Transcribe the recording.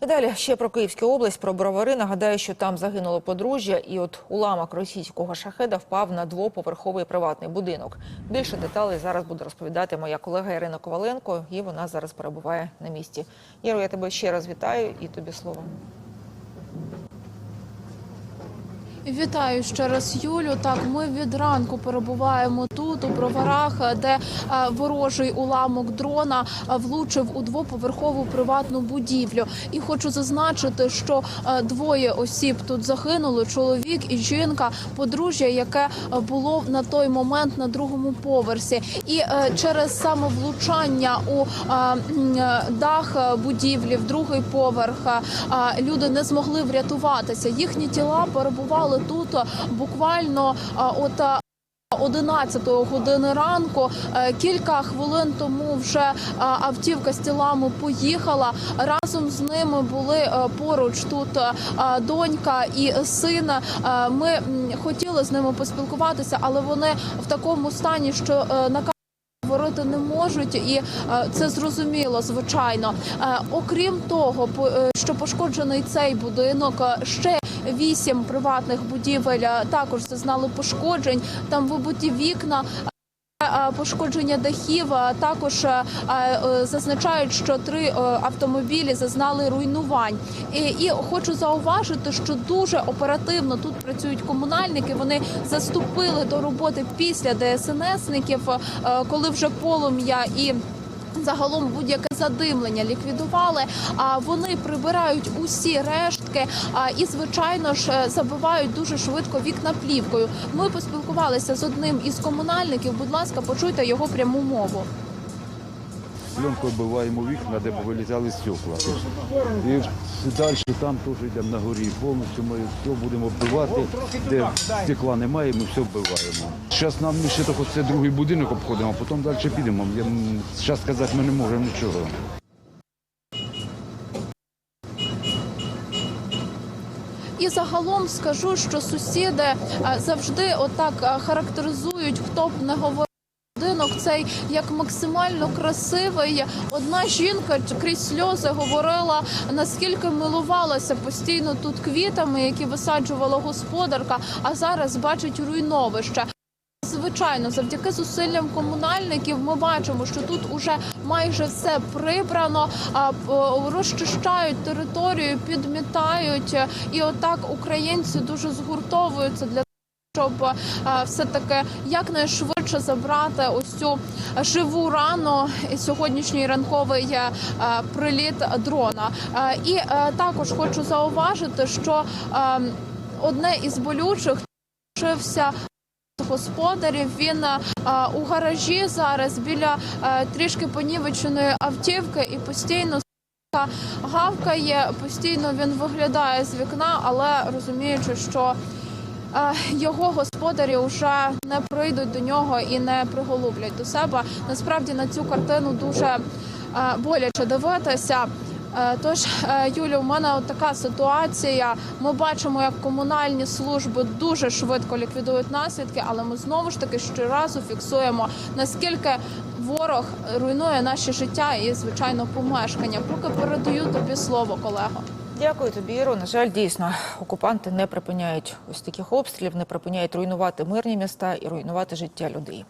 Далі ще про Київську область, про бровари. Нагадаю, що там загинуло подружжя, і от уламок російського шахеда впав на двоповерховий приватний будинок. Більше деталей зараз буде розповідати моя колега Ірина Коваленко, і вона зараз перебуває на місці. Іро, я тебе ще раз вітаю і тобі слово. Вітаю ще раз, Юлю. Так, ми від ранку перебуваємо тут, у броварах, де е, ворожий уламок дрона е, влучив у двоповерхову приватну будівлю. І хочу зазначити, що е, двоє осіб тут загинули: чоловік і жінка, подружжя, яке було на той момент на другому поверсі. І через саме влучання у дах будівлі, в другий поверх, люди не змогли врятуватися. Їхні тіла перебували тут е, буквально е, от. е, 11 години ранку Е, кілька хвилин тому вже е, автівка з тілами поїхала. Разом з ними були е, поруч тут е, донька і син. Е, Ми хотіли з ними поспілкуватися, але вони в такому стані, що е, на Говорити не можуть, і е, це зрозуміло, звичайно. Е, окрім того, е, що пошкоджений цей будинок, е, ще вісім приватних будівель також зазнали пошкоджень. Там вибиті вікна. Пошкодження дахів також е, зазначають, що три е, автомобілі зазнали руйнувань. І, і хочу зауважити, що дуже оперативно тут працюють комунальники. Вони заступили до роботи після ДСНСників, е, коли вже полум'я і. Загалом будь-яке задимлення ліквідували. А вони прибирають усі рештки і, звичайно ж, е, забивають дуже швидко вікна плівкою. Ми поспілкувалися з одним із комунальників. Будь ласка, почуйте його пряму мову. Пленкою вбиваємо вікна, де повилізали стекла. І далі там теж йдемо на горі. Повністю ми все будемо вбивати, де стекла немає, ми все вбиваємо. Зараз нам ще тільки це другий будинок обходимо, а потім далі підемо. Зараз сказати ми не можемо нічого. І загалом скажу, що сусіди е, завжди отак е, характеризують, хто б не говорив. Будинок цей як максимально красивий. Одна жінка крізь сльози говорила, наскільки милувалася постійно тут квітами, які висаджувала господарка, а зараз бачить руйновище. Звичайно, завдяки зусиллям комунальників ми бачимо, що тут уже майже все прибрано, розчищають територію, підмітають, і отак українці дуже згуртовуються для щоб е, все таки якнайшвидше забрати ось цю живу рану і сьогоднішній ранковий е, приліт дрона. Е, І також хочу зауважити, що одне із болючих лишився господарів. Він у гаражі зараз біля трішки понівеченої автівки і постійно гавкає. Постійно він виглядає з вікна, але розуміючи, що його господарі вже не прийдуть до нього і не приголублять до себе. Насправді на цю картину дуже боляче дивитися. Тож, Юлю, у мене от така ситуація. Ми бачимо, як комунальні служби дуже швидко ліквідують наслідки, але ми знову ж таки щоразу фіксуємо наскільки ворог руйнує наше життя і, звичайно, помешкання. Поки передаю тобі слово, колего. Дякую тобі, Іро. На жаль, дійсно, окупанти не припиняють ось таких обстрілів, не припиняють руйнувати мирні міста і руйнувати життя людей.